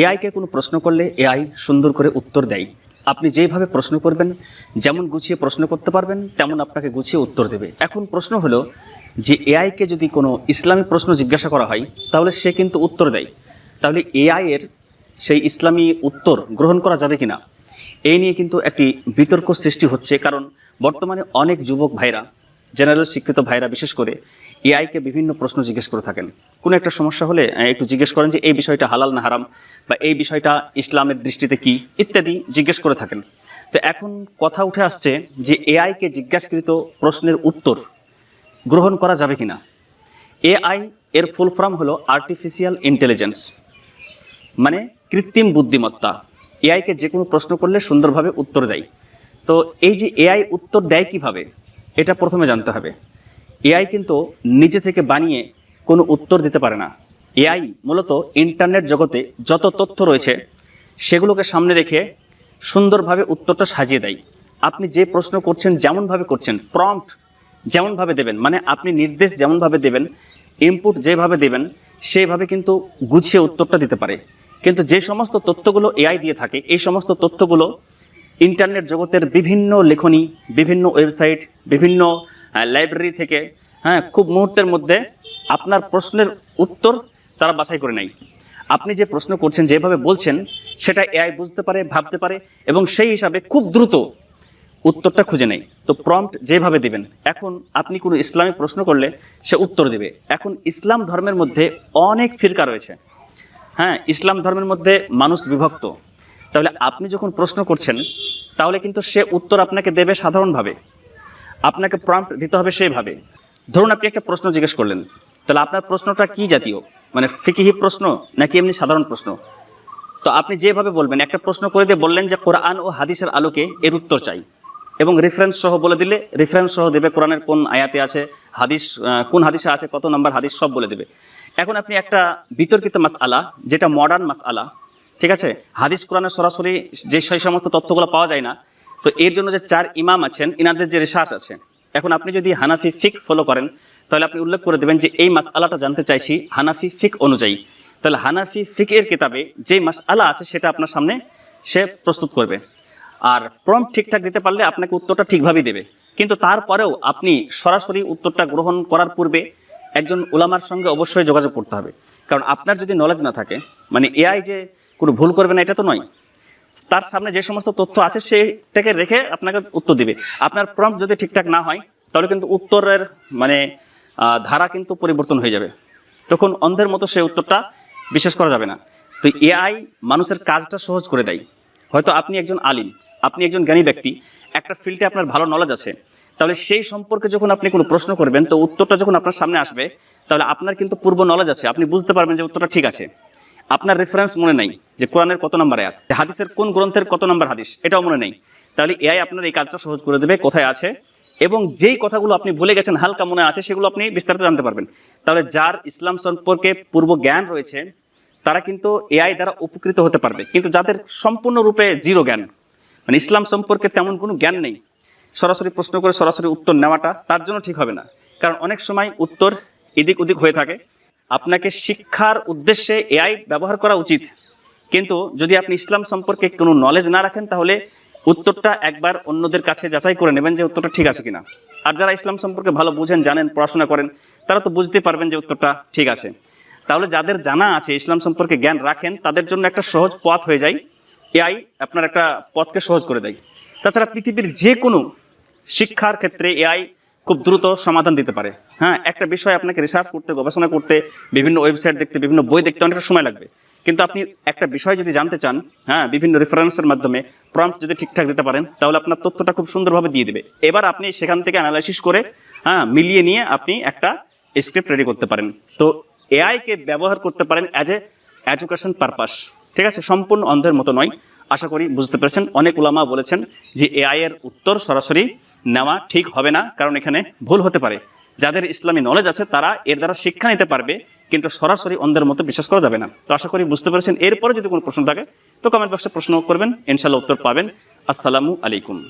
এআইকে কোনো প্রশ্ন করলে এআই সুন্দর করে উত্তর দেয়। আপনি যেইভাবে প্রশ্ন করবেন, যেমন গুছিয়ে প্রশ্ন করতে পারবেন, তেমন আপনাকে গুছিয়ে উত্তর দেবে। এখন প্রশ্ন হলো যে এআইকে যদি কোনো ইসলামী প্রশ্ন জিজ্ঞাসা করা হয়, তাহলে সে কিন্তু উত্তর দেয়। তাহলে এআইয়ের সেই ইসলামী উত্তর গ্রহণ করা যাবে কি না এই নিয়ে কিন্তু একটি বিতর্ক সৃষ্টি হচ্ছে, কারণ বর্তমানে অনেক যুবক ভাইরা জেনারেল শিক্ষিত ভাইরা, বিশেষ করে এআইকে বিভিন্ন প্রশ্ন জিজ্ঞেস করে থাকেন। কোনো একটা সমস্যা হলে একটু জিজ্ঞেস করেন যে, এই বিষয়টা হালাল না হারাম? বা, এই বিষয়টা ইসলামের দৃষ্টিতে কি? ইত্যাদি জিজ্ঞেস করে থাকেন। তো এখন কথা উঠে আসছে যে এআইকে জিজ্ঞাসকৃত প্রশ্নের উত্তর গ্রহণ করা যাবে কি না এআই এর ফুল ফর্ম হলো আর্টিফিশিয়াল ইন্টেলিজেন্স মানে কৃত্রিম বুদ্ধিমত্তা। এআইকে যে কোনো প্রশ্ন করলে সুন্দরভাবে উত্তর দেয়। তো এই যে এআই উত্তর দেয় কীভাবে? এটা প্রথমে জানতে হবে। এআই কিন্তু নিজে থেকে বানিয়ে কোনো উত্তর দিতে পারে না। এআই মূলত ইন্টারনেট জগতে যত তথ্য রয়েছে, সেগুলোকে সামনে রেখে সুন্দরভাবে উত্তরটা সাজিয়ে দেয়। আপনি যে প্রশ্ন করছেন যেমনভাবে করছেন প্রম্পট যেমনভাবে দেবেন মানে আপনি নির্দেশ যেমনভাবে দেবেন ইনপুট যেভাবে দেবেন সেইভাবে কিন্তু গুছিয়ে উত্তরটা দিতে পারে। কিন্তু যে সমস্ত তথ্যগুলো এআই দিয়ে থাকে, এই সমস্ত তথ্যগুলো ইন্টারনেট জগতের বিভিন্ন লেখনী, বিভিন্ন ওয়েবসাইট, বিভিন্ন লাইব্রেরি থেকে হ্যাঁ খুব মুহূর্তের মধ্যে আপনার প্রশ্নের উত্তর তারা বাছাই করে নেয়। আপনি যে প্রশ্ন করছেন যেভাবে বলছেন, সেটা এআই বুঝতে পারে, ভাবতে পারে এবং সেই হিসাবে খুব দ্রুত উত্তরটা খুঁজে নেয়। তো প্রম্পট যেভাবে দিবেন, এখন আপনি কোনো ইসলামিক প্রশ্ন করলে সে উত্তর দেবে। এখন ইসলাম ধর্মের মধ্যে অনেক ফিরকা রয়েছে। হ্যাঁ ইসলাম ধর্মের মধ্যে মানুষ বিভক্ত। তাহলে আপনি যখন প্রশ্ন করছেন, তাহলে কিন্তু সে উত্তর আপনাকে দেবে সাধারণভাবে। আপনাকে প্রম্পট দিতে হবে সেইভাবে ধরুন আপনি একটা প্রশ্ন জিজ্ঞেস করলেন, তাহলে আপনার প্রশ্নটা কি জাতীয়? মানে ফিকিহি প্রশ্ন নাকি এমনি সাধারণ প্রশ্ন? তো আপনি যেভাবে বলবেন, একটা প্রশ্ন করে দিয়ে বললেন যে কোরআন ও হাদিসের আলোকে এর উত্তর চাই এবং রেফারেন্স সহ বলে দিলে রেফারেন্স সহ দেবে কোরআনের কোন আয়াতে আছে, হাদিস কোন হাদিসে আছে, কত নাম্বার হাদিস সব বলে দেবে। এখন আপনি একটা বিতর্কিত মাস আলা যেটা মডার্ন মাস আলা ঠিক আছে? হাদিস, কোরআনের সরাসরি যে সেই সমস্ত তথ্যগুলো পাওয়া যায় না, তো এর জন্য যে চার ইমাম আছেন, ইনাদের যে রিসার্চ আছে, এখন আপনি যদি হানাফি ফিক ফলো করেন, তাহলে আপনি উল্লেখ করে দেবেন যে এই মাস আলাটা জানতে চাইছি হানাফি ফিক অনুযায়ী। তাহলে হানাফি ফিকের কিতাবে যে মাস আলা আছে, সেটা আপনার সামনে সে প্রস্তুত করবে। আর প্রম ঠিকঠাক দিতে পারলে আপনাকে উত্তরটা ঠিকভাবেই দেবে। কিন্তু তারপরেও আপনি সরাসরি উত্তরটা গ্রহণ করার পূর্বে একজন ওলামার সঙ্গে অবশ্যই যোগাযোগ করতে হবে। কারণ আপনার যদি নলেজ না থাকে মানে এআই যে কোনো ভুল করবে না, এটা তো নয়। তার সামনে যে সমস্ত তথ্য আছে সেটাকে রেখে আপনাকে উত্তর দিবে। আপনার প্রম্পট যদি ঠিকঠাক না হয়, তাহলে কিন্তু উত্তরের মানে ধারা কিন্তু পরিবর্তন হয়ে যাবে। তখন অন্ধের মতো সেই উত্তরটা বিশ্বাস করা যাবে না। তো এআই মানুষের কাজটা সহজ করে দেয়। হয়তো আপনি একজন আলিম, আপনি একজন জ্ঞানী ব্যক্তি, একটা ফিল্ডে আপনার ভালো নলেজ আছে। তাহলে সেই সম্পর্কে যখন আপনি কোনো প্রশ্ন করবেন, তো উত্তরটা যখন আপনার সামনে আসবে, তাহলে আপনার কিন্তু পূর্ব নলেজ আছে। আপনি বুঝতে পারবেন যে উত্তরটা ঠিক আছে। আপনার রেফারেন্স মনে নাই যে কোরআনের কত নম্বর আয়াত হাদিসের কোন গ্রন্থের কত নম্বর হাদিস, এটাও মনে নেই। তাহলে এআই আপনার এই কাজটা সহজ করে দেবে, কোথায় আছে, এবং যেই কথাগুলো আপনি ভুলে গেছেন, হালকা মনে আছে, সেগুলো আপনি বিস্তারিত জানতে পারবেন। তাহলে যার ইসলাম সম্পর্কে পূর্ব জ্ঞান রয়েছে, তারা কিন্তু এআই দ্বারা উপকৃত হতে পারবে। কিন্তু যাদের সম্পূর্ণরূপে জিরো জ্ঞান মানে ইসলাম সম্পর্কে তেমন কোনো জ্ঞান নেই, সরাসরি প্রশ্ন করে সরাসরি উত্তর নেওয়াটা তার জন্য ঠিক হবে না। কারণ অনেক সময় উত্তর এদিক ওদিক হয়ে থাকে আপনাকে শিক্ষার উদ্দেশ্যে এআই ব্যবহার করা উচিত। কিন্তু যদি আপনি ইসলাম সম্পর্কে কোনো নলেজ না রাখেন, তাহলে উত্তরটা একবার অন্যদের কাছে যাচাই করে নেবেন যে উত্তরটা ঠিক আছে কিনা। আর যারা ইসলাম সম্পর্কে ভালো বুঝেন, জানেন, পড়াশোনা করেন, তারা তো বুঝতে পারবেন যে উত্তরটা ঠিক আছে। তাহলে যাদের জানা আছে ইসলাম সম্পর্কে জ্ঞান রাখেন, তাদের জন্য একটা সহজ পথ হয়ে যায়। এআই আপনার একটা পথকে সহজ করে দেয়। তাছাড়া পৃথিবীর যে কোনো শিক্ষার ক্ষেত্রে এআই খুব দ্রুত সমাধান দিতে পারে। হ্যাঁ একটা বিষয় আপনাকে রিসার্চ করতে, গবেষণা করতে, বিভিন্ন ওয়েবসাইট দেখতে, বিভিন্ন বই দেখতে অনেকটা সময় লাগবে। কিন্তু আপনি একটা বিষয় যদি জানতে চান হ্যাঁ বিভিন্ন রেফারেন্সের মাধ্যমে প্রম্পট যদি ঠিকঠাক দিতে পারেন, তাহলে আপনার তথ্যটা খুব সুন্দরভাবে দিয়ে দেবে। এবার আপনি সেখান থেকে অ্যানালাইসিস করে হ্যাঁ মিলিয়ে নিয়ে আপনি একটা স্ক্রিপ্ট রেডি করতে পারেন। তো এআইকে ব্যবহার করতে পারেন অ্যাজ এ এডুকেশন পারপাস ঠিক আছে? সম্পূর্ণ অন্ধের মতো নয়। আশা করি বুঝতে পেরেছেন। অনেক উলামা বলেছেন যে এআই এর উত্তর সরাসরি নেওয়া ঠিক হবে না, কারণ এখানে ভুল হতে পারে। যাদের ইসলামী নলেজ আছে, তারা এর দ্বারা শিক্ষা নিতে পারবে, কিন্তু সরাসরি অন্ধের মতো বিশ্বাস করা যাবে না। তো আশা করি বুঝতে পেরেছেন। এরপরে যদি কোনো প্রশ্ন থাকে, তো কমেন্ট বক্সে প্রশ্ন করবেন ইনশাল্লাহ উত্তর পাবেন। আসসালামু আলাইকুম।